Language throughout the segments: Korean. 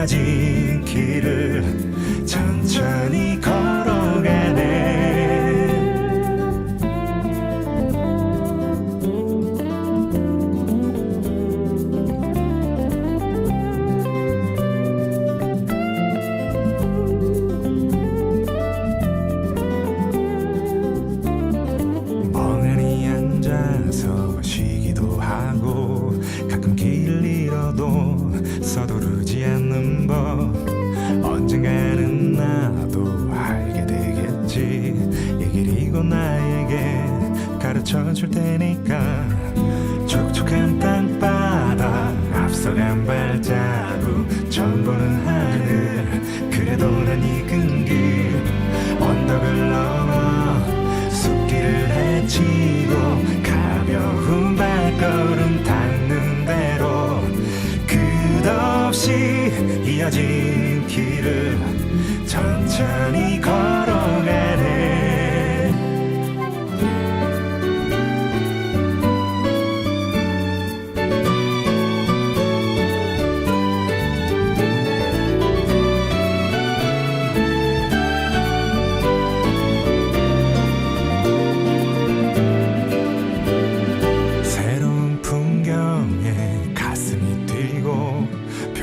이어진 길을 천천히 걸어가네. 멍하니 앉아서 쉬기도 하고 가끔 길을 잃어도 서두르 가르쳐 줄 테니까 촉촉한 땅바닥 앞서간 발자국 보는 하늘 그래도 난 익은 길 언덕을 넘어 숲길을 헤치고 가벼운 발걸음 닿는 대로 끝없이 이어진 길을 천천히 걸어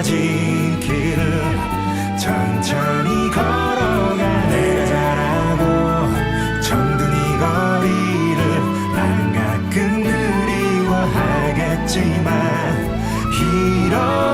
이어진 길을 천천히 걸어가 내가 잘하고 정든 이 거리를 나는 가끔 그리워하겠지만 이렇